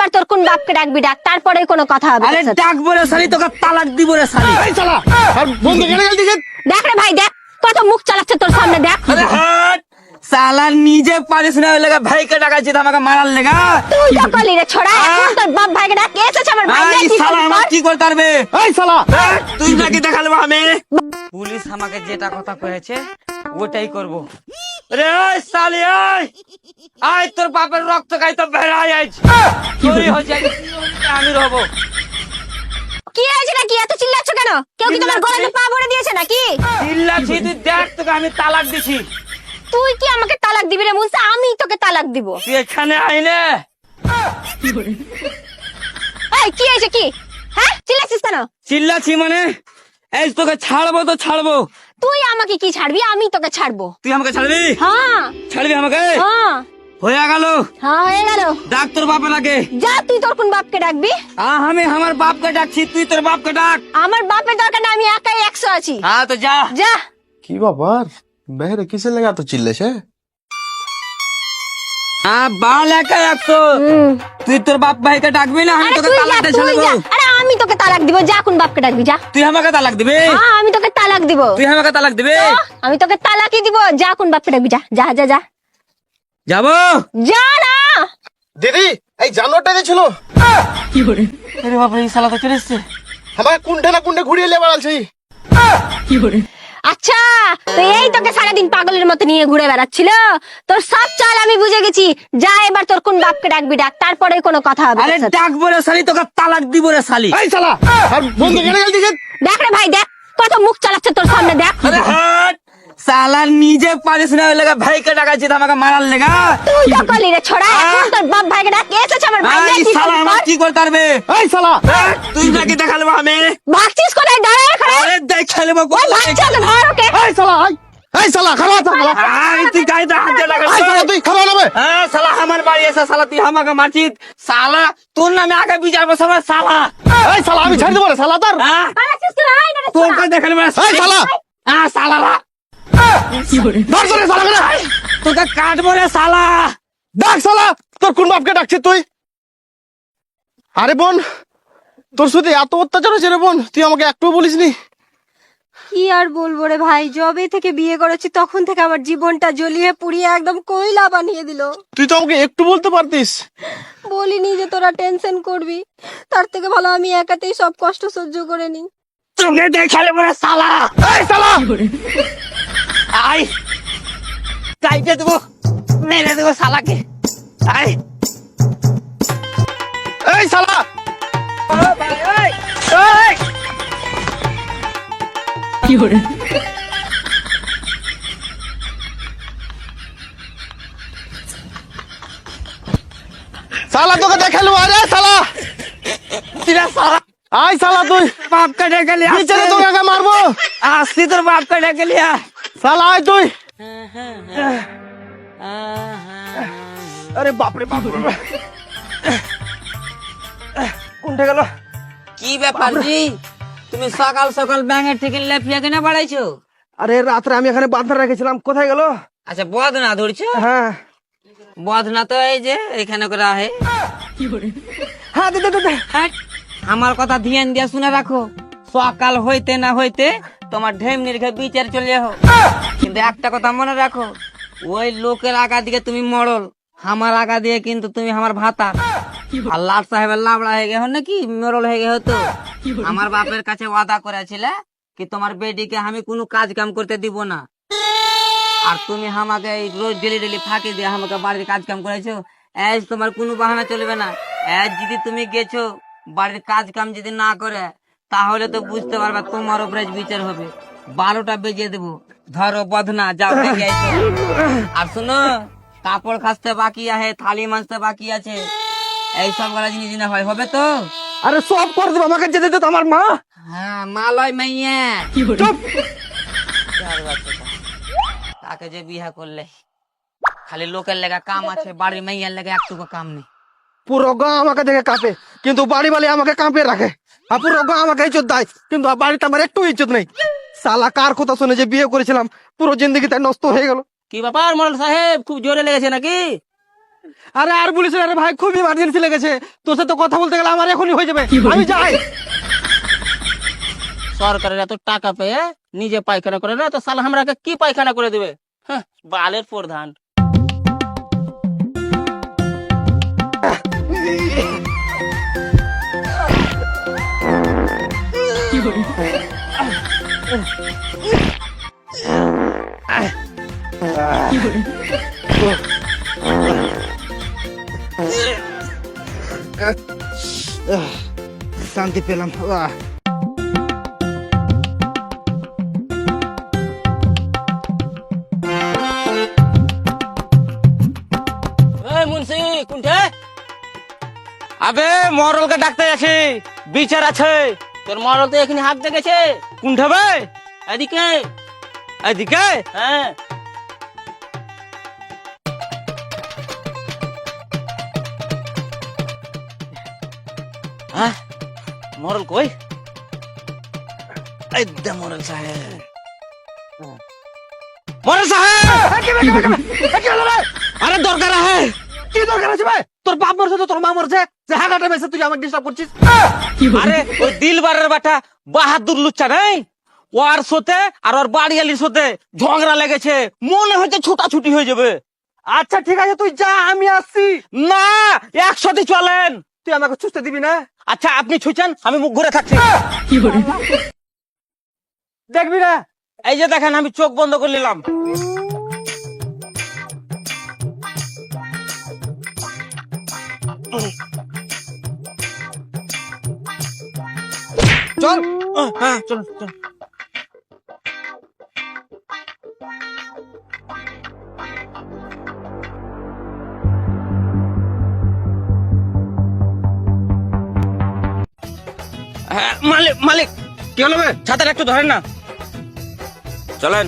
এবার তোর কোন বাপকে ডাকবি? ডাক তারপরে কোনো কথা হবে আরে ডাক বলে শালি তোকে তালাক দিব রে শালি। এই শালা! আর বন্ধু কেন গেল দিকে দেখ রে ভাই দেখ কত মুখ চালাচ্ছে তোর সামনে দেখ। আরে হাট! শালা নিজে পারিস না ওই লেগা ভাইকে ডাকাচ্ছি তো আমাকে মারার লেগা। তুই তো কলি রে ছোড়া এখন তোর বাপ ভাইকে ডাক এসেছে আমার ভাই? এই শালা আমার কি করতে পারবে? এই শালা! তুই নাকি দেখালবো আমি? পুলিশ আমাকে যেটা কথা কয়েছে ওটাই করব। রে ওই শালি ওই আয় তোর বাপের রক্ত খাই তো বেড়াই আইছ। আমি কি হয়েছে নাকি? এত চিল্লাচ্ছ কেন? কেউ কি তোমার গলাতে পা ভরে দিয়েছে নাকি? চিল্লাছি তুই দেখ তোকে আমি তালাক দিছি। তুই কি আমাকে তালাক দিবি রে মুসা আমি তোকে তালাক দিব। তুই এখানে আইনে। এই কি হয়েছে কি? হ্যাঁ? চিল্লাচ্ছিস কেন? চিল্লাছি মানে? এই তোকে ছাড়বো তো ছাড়বো। তুই আমাকে কি ছাড়বি? আমি তোকে ছাড়বো। তুই আমাকে ছাড়বি? হ্যাঁ। ছাড়বি আমাকে? হ্যাঁ। হয়ে গেল। হ্যাঁ হয়ে গেল। ডাক তোর বাপের আগে যা তুই তোর কোন বাপকে ডাকবি? আমি আমার বাপকে ডাকছি তুই তোর বাপকে ডাক। আমার বাপের দরকার না আমি একাই একশো আছি। হ্যাঁ তো যা। যা। কি ব্যাপার? বেহরে কিসের লেগে এত চিল্লেছে হ্যাঁ? বাল একা একশো। তুই তোর বাপ ভাইকে ডাকবি না আমি আরে তোকে তুই যা তালাক দিয়ে তুই ছাড়বো আরে আমি তোকে তালাক দিব যা কোন বাপকে ডাকবি যা। তুই আমাকে তালাক দিবি? হ্যাঁ আমি তোকে তালাক দিব। তুই আমাকে তালাক দিবি? আমি তোকে তালাকই দিব যা কোন বাপকে ডাকবি যা যা যা যা। যাব? যা না দিদি এই জানোয়ারটা যে ছিল। আরে বাবা এই শালা তো চলে এসছে। কুন্ঠে না ঘুরিয়ে নিয়ে বেড়ালছি আচ্ছা তো এই তোকে সারাদিন পাগলের মতো নিয়ে ঘুরে বেড়াচ্ছিল। তোর সব চাল আমি বুঝে গেছি। যা এবার তোর কোন বাপকে ডাকবি ডাক। তারপরে কোনো কথা হবে আরে তোর সাথে। ডাক বলে শালি তোকে তালাক দিব রে শালি। এই শালা আর বন্ধু কেন গেল দিকে দেখ রে ভাই দেখ কত মুখ চালাচ্ছে তোর সামনে দেখ। আরে হাট! শালা নিজে পারিস না লেগা ভাইকে ডাকাচ্ছি আমাকে মারার লেগা। তুই তো কলি রে ছোড়া এখন তোর বাপ ভাইকে ডাক এসেছে আমার ভাই? এই কি শালা আমার? কি করতে পারবে? এই শালা! তুই নাকি দেখালবো আমি? ভাগছিস কোথায়? দাঁড়া এখানে। আরে দেখালবো ওই ভাগছে ধর ওকে। এই শালা এই এই শালা খারাপ আছে শালা। আই তুই গাইতে হাত দিয়ে এই শালা তুই খারাপ হবে। হ্যাঁ শালা আমার বাড়ি এসে শালা তুই আমাকে মারছিস। শালা তোর নামে আগে বিচার বসাবে শালা। এই শালা আমি ছাড় দেবো রে শালা তোর। হ্যাঁ পালাচ্ছিস কেন? না রে ছোড়া। দেখালে এই শালা! ধর শালা করে তোকে কাটবো রে শালা। ডাক শালা তোর কোন বাপকে ডাকছে তুই? আরে বোন তোর সাথে এত অত্যাচার হয়েছে রে বোন তুই আমাকে একটু বলিসনি? কি আর বলব রে ভাই জবে থেকে বিয়ে করেছি তখন থেকে আমার জীবনটা জ্বলিয়ে পুড়িয়ে একদম কয়লা বানিয়ে দিল। তুই তো আমাকে একটু বলতে পারতিস। বলিনি যে তোরা টেনশন করবি। তার থেকে ভালো আমি একাতেই সব কষ্ট সহ্য করে নি তোকে দেখালে এই শালা! আই চাইতে দেবো মেরে দেবো শালাকে আই এই শালা ও ভাই, ওই, ওই। শালা তোকে দেখালু আরে শালা কিরা শালা আই শালা তুই বাপকে ডেকে লিয়া বিচারে তোকে আগে মারবো আসছি তোর বাপকে ডেকে লিয়া আয় তুই। আরে বাপরে বাপরে। কোনটা গেল? কি ব্যাপার জি? তুমি সকাল সকাল ব্যাঙের থেকে লেপিয়া কিনা বাড়াইছো? আরে রাত্রে আমি এখানে বাঁধা রেখেছিলাম কোথায় গেল? আচ্ছা বদ না ধরছো? হ্যাঁ। বদ না তো এই যে এখানে করে আহে। হ্যাঁ দে আমার কথা ধ্যান দিয়া শুনে রাখো। সকাল হইতে না হইতে তোমার ঢেমনির ঘে বিচার চলে যাও। কিন্তু একটা কথা মনে রাখো, ওই লোকের আগা দিকে তুমি মরল, আমার আগা দিয়ে কিন্তু তুমি আমার ভাতা। আর লাট সাহেবের লাবড়া হয়ে গেছো নাকি, মরল হয়ে গেছো তো। আমার বাপের কাছে ওয়াদা করেছিল কি তোমার বেডিকে আমি কোনো কাজ কাম করতে দিব না। আর তুমি আমাকে রোজ ডেলি ডেলি ফাঁকি দিয়ে আমাকে বাড়ির কাজ কাম করেছ এজ তোমার কোনো বাহানা চলবে না। এজ যদি তুমি গেছো, বাড়ির কাজ কাম যদি না করে তাহলে তো বুঝতে পারবে তোমার উপরে বিচার হবে। বারোটা বেজে দেবো। ধরো বদনা যাও দেখে আর শুনো কাপড় খাসতে বাকি আছে থালি মাজতে বাকি আছে। এই সবগুলা জিনিস না হয় হবে তো? আরে সব করে দেবো আমাকে যেতে দে তো আমার মা। হ্যাঁ মাইয়া। চুপ! চার বাচ্চাটা। তাকে যে বিয়া করলে খালি লোকের লেগা কাম আছে বাড়ির মাইয়ার লেগে একটুকু কাম নেই। পুরো গাঁ আমাকে দেখে কাঁপে কিন্তু বাড়ি বালি আমাকে কাঁপে রাখে। আর পুরো গাঁ আমাকে ইজ্জত দেয় কিন্তু বাড়িতে আমার একটু ইজ্জত নেই। সালা কার কথা শুনে যে বিয়ে করেছিলাম পুরো জিন্দগি তাই নষ্ট হয়ে গেল। কি ব্যাপার মডেল সাহেব? খুব জোরে লেগেছে নাকি? আরে আর বলিস না রে ভাই খুব ইমার্জেন্সি লেগেছে। তোর সাথে কথা বলতে গেলে আমার এখনই হয়ে যাবে। আমি যাই। সরকারের এত টাকা পেয়ে নিজে পায়খানা করে না তো সালা আমরাকে কি পায়খানা করে দেবে? হ্যাঁ, বালের প্রধান। শান্তি পেলাম মুন্সি কোনঠে? আবে মরলকে ডাকতে আছি বিচার আছে। তোর মরল তো এখানে হাত দেখেছে। কোনটা বে। এদিকে। এদিকে? হ্যাঁ। হ্যাঁ মরল কই? এই দে মরল সাহেব। মরল সাহেব! আরে দরকার আছে। কি দরকার আছে ভাই? তোর বাপ মরছে তো তোর মা মরছে। যে হাগাটা বেসে তুই আমাকে ডিস্টার্ব করছিস? আরে ওই দিলবারের বাটা বাহাদুর লুচ্চা নাই? ওর সাথে আর ওর বাড়িয়ালির সাথে ঝগড়া লেগেছে। মনে হচ্ছে ছুটাছুটি হয়ে যাবে। আচ্ছা ঠিক আছে তুই যা আমি আসছি। না একসাথে চলেন। তুই আমাকে চুষতে দিবি না? আচ্ছা আপনি ছুঁচেন আমি মুখ ঘুরে থাকছি। দেখবি না? এই যে দেখেন আমি চোখ বন্ধ করে নিলাম। চল। হ্যাঁ চল চল। হ্যাঁ, মালিক মালিক কি হলো বে? ছাতাটা একটু ধরেন না। চলেন।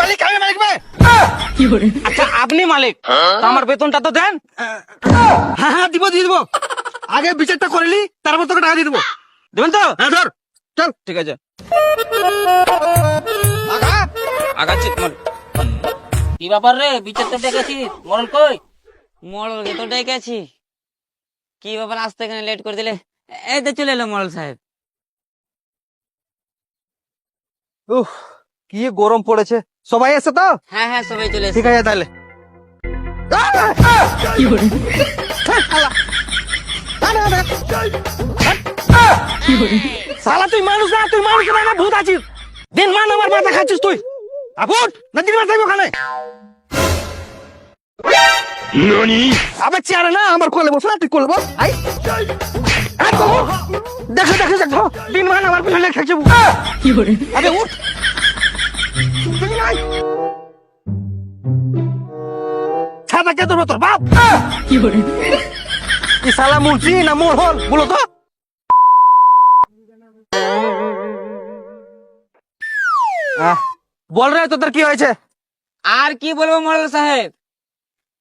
মালিক আমি মালিক আচ্ছা আপনি মালিক আমার বেতনটা তো দেন। হ্যাঁ হ্যাঁ দিব দিয়ে দিব। আগে বিচারটা করিলি তারপর তোকে টাকা দিয়ে দেবো। দেবেন তো? হ্যাঁ ধর। চল। ঠিক আছে। আগা। আগাচ্ছি কি ব্যাপার রে? বিচারতে দেখেছি মরল কই? মরল তো ডেকেছি। কি ব্যাপার? আসতে এখানে লেট করে দিলে। এই তো চলে এলো মরল সাহেব। উফ কি গরম পড়েছে। সবাই এসে তো? হ্যাঁ হ্যাঁ সবাই চলে ঠিক আছে তাহলে। সালা তুই মানুষ না তুই মানুষ না ভূত আছিস। দিন মান আমার মাথা খাচ্ছিস তুই। আপন না দিন মাথায় ওখানে। আবার চেয়ারে না আমার কোলে বস না তুই কোলে বস। আই। দেখো দেখো দেখো। দিন মান আমার পিছনে খাচ্ছে আবে উঠ। তুমি নাই ছাতা কে তোর বাপ? কি করে সালা মুলছি না মোর হল বলো তো। বল রে তোদের কি হয়েছে? আর কি বলব মরল সাহেব?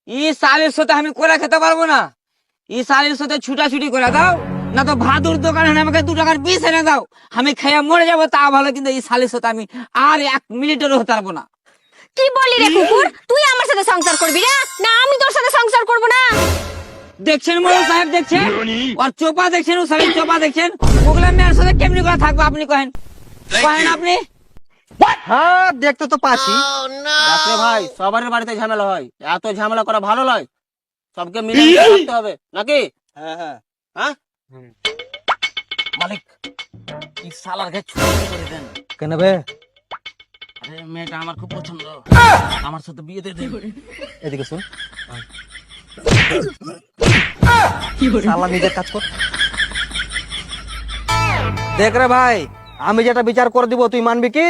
ই সালের সাথে আমি করে খেতে পারব না। ই সালের সাথে ছুটাছুটি করে দাও না তো ভাদুর দোকানে আমাকে দু টাকার পিস এনে দাও। আমি খেয়ে মরে যাব তা ভালো কিন্তু এই সালের সাথে আমি আর এক মিনিটেরও হতে পারব না। কি বললি রে কুকুর? তুই আমার সাথে সংসার করবি না না আমি তোর সাথে সংসার করব না। দেখছেন মোড়ল সাহেব দেখছেন? আর চোপা দেখছেন ও সালের চোপা দেখছেন? ওগুলা মেয়ের সাথে কেমনি করে থাকব আপনি কহেন? কহেন আপনি? হ্যাঁ দেখতে তো পাচ্ছি। দেখলে ভাই সবার বাড়িতে ঝামেলা হয়। এত ঝামেলা করা ভালো নয়। সবকে মিলে মিশে হবে নাকি? হ্যাঁ হ্যাঁ। হ্যাঁ? মালিক এই সালার ছুটি করে দেন। কেন বে আরে মেয়েটা আমার খুব পছন্দ। আমার সাথে বিয়ে দিয়ে দেবে। এদিকে শুন। শালা নিজের কাজ কর। দেখ রে ভাই আমি যেটা বিচার করে দিব তুই মানবি কি?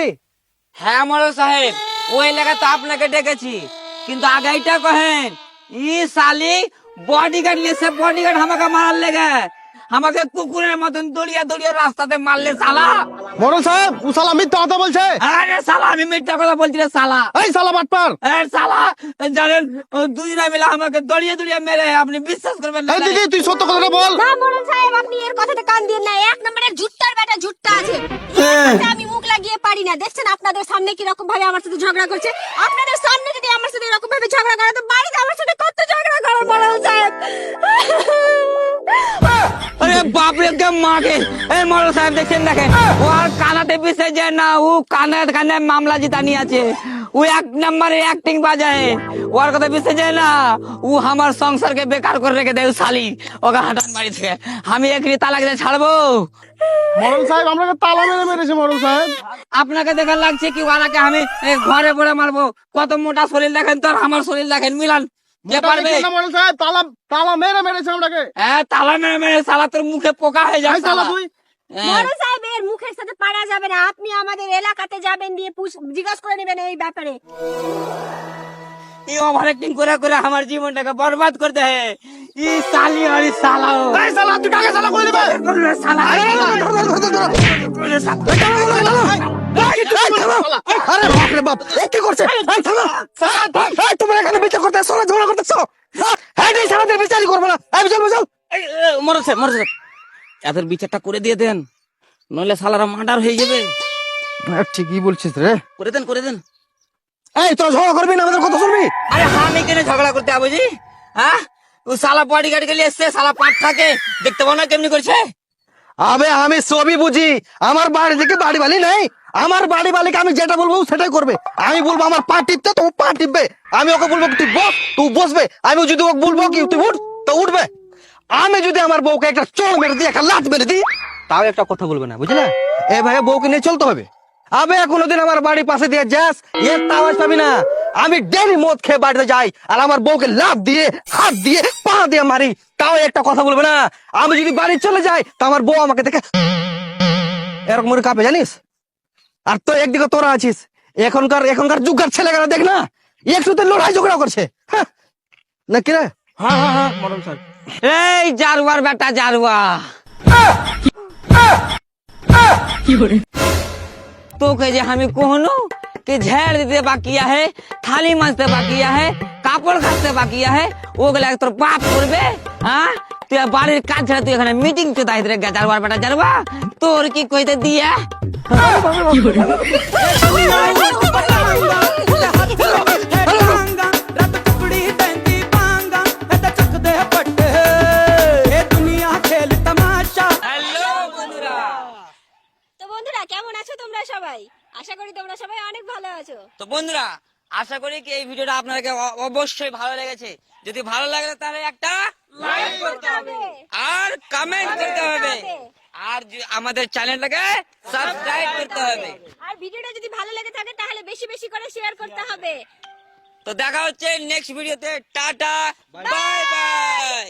হ্যাঁ মোড়ল সাহেব ওই লেগে তো আপনাকে ডেকেছি। কিন্তু আগাইটা কহেন ই সালি বডিগার্ড নিয়েছে বডিগার্ড আমাকে মারার লেগে আমাকে কুকুরের মতন দড়িয়ে দড়িয়ে রাস্তাতে মারলে সালা মরল সাহেব ও সালা মিথ্যা কথা বলছে। আরে সালা আমি মিথ্যা কথা বলছি রে সালা এই সালা বাটপার। এ সালা জানেন দুজনে মিলে আমাকে দড়িয়ে দড়িয়ে মেরে আপনি বিশ্বাস করবেন না এই দিদি তুই সত্য কথাটা বল। না মোড়ল সাহেব আপনি এর কথাতে কান দিয়ে না এক নম্বরের ঝুট্টার বেটা ঝুটটা আছে। আমি মুখ লাগিয়ে পারি না। দেখছেন আপনাদের সামনে কি রকম ভাবে আমার সাথে ঝগড়া করছে? আপনাদের সামনে যদি আমার সাথে এরকম ভাবে ঝগড়া করে তো বাড়িতে আমার সাথে কত ঝগড়া করো মোড়ল সাহেব আরে বাপরে কে মাকে? এই মরল সাহেব দেখছেন দেখেন। ও আর কানাতে পিছে যায় না ও কানে কানে মামলা জিতা নিয়ে আছে। ও এক নম্বরে অ্যাক্টিং বাজায়। ওর কথা যায় না। ও আমার সংসারকে বেকার করে রেখে দেয় শালি। ওকে হাঁটান বাড়ি থেকে। আমি একরি তালাক দিয়ে ছাড়বো। মরল সাহেব আপনাকে তালা মেরে মেরেছে মরল সাহেব। আপনাকে দেখা লাগছে কি ওরাকে আমি ঘরে পড়ে মারবো। কত মোটা শরীর দেখেন তোর আমার শরীর দেখেন মিলান। তালা তালা মেরে মেরেছে আপনাকে হ্যাঁ তালা মেরে মেরে সালা তোর মুখে পোকা হয়ে যায় সালা সালা তুই। হ্যাঁ। মোড়ল সাহেব এর মুখের সাথে পারা যাবে না আপনি আমাদের এলাকাতে যাবেন দিয়ে পুষ- জিজ্ঞাসা করে নেবেন এই ব্যাপারে ये ओवर एक्टिंग করে করে আমার জীবনটাকে বরবাদ করতে है ই সালি আর ই সালাও এই সালা তুই কাকে সালা কই দিবে বললে সালা বললে সালা। আরে বাপ রে বাপ এ কি করছে এই থামো এই তোমরা এখানে বিচার করতে সোনা ঝগড়া করতেছো হ্যাঁ এই সালাদের বিচারই করবো না এই চল চল এই, এ, মরেছে মরেছে এদের বিচারটা করে দিয়ে দেন নইলে সালারা মার্ডার হয়ে যাবে। ঠিকই বলছিস রে। করে দেন করে দেন। এই তোরা ঝগড়া করবি না আমাদের কথা শুনবি? আরে আমি কেন ঝগড়া করতে যাব জি? হ্যাঁ? ও সালা বডি গার্ড গেলে এসছে সালা পাট থাকে। দেখতে পাও না কেমনি করছে? আবে আমি সবই বুঝি। আমার বাড়ি থেকে বাড়ি বালি নাই। আমার বাড়ি বালিকে আমি যেটা বলব সেটাই করবে। আমি বলব আমার পা টিপতে তো পা টিপবে। আমি ওকে বলব তুই বস তুই বসবে। আমি যদি ওকে বলব কি তুই উঠ তো উঠবে। আমি যদি আমার বউকে একটা চোর মেরে দিই একটা লাত মেরে দিই তাও একটা কথা বলবে না বুঝলে? এ ভাই বউকে নিয়ে চলতে হবে। আবে কোনোদিন আমার বাড়ির পাশে দিয়ে যাস এর তো আওয়াজ পাবি না। আমি ডেলি মদ খেয়ে বাড়িতে যাই আর আমার বউকে লাভ দিয়ে হাত দিয়ে পা দিয়ে মারি তাও একটা কথা বলবে না। আমি যদি বাড়ি চলে যাই তো আমার বউ আমাকে দেখে এরকম করে কাঁপে জানিস? আর তো একদিকে তোরা আছিস এখনকার এখনকার যুগকার ছেলেরা দেখ না একটুতে লড়াই ঝগড়া করছে। হ্যাঁ। না কি রে? হ্যাঁ হ্যাঁ হ্যাঁ সাহেব এই জারুয়ার বেটা জারুয়া। তোকে যে আমি কোহনু कि झेड़ দিতে বাকিয়া হে থালি মাজতে বাকিয়া হে কাপড় কাচতে বাকিয়া হে ওগুলা তোর বাপ করবে হ্যাঁ তুই বাড়ির কাজ ছাড়া তুই এখানে মিটিং তো দায়িত্ব রে জারবার বেটা জারবা তোর কি কইতে দিয়া ਰੱਤ আছো তোমরা সবাই? আশা করি তোমরা সবাই অনেক ভালো আছো। তো বন্ধুরা আশা করি কি এই ভিডিওটা আপনাদেরকে অবশ্যই ভালো লেগেছে। যদি ভালো লাগে তাহলে একটা লাইক করতে হবে। আর কমেন্ট করতে হবে। আর আমাদের চ্যানেলটাকে সাবস্ক্রাইব করতে হবে। আর ভিডিওটা যদি ভালো লেগে থাকে তাহলে বেশি বেশি করে শেয়ার করতে হবে। তো দেখা হচ্ছে নেক্সট ভিডিওতে টাটা। Bye bye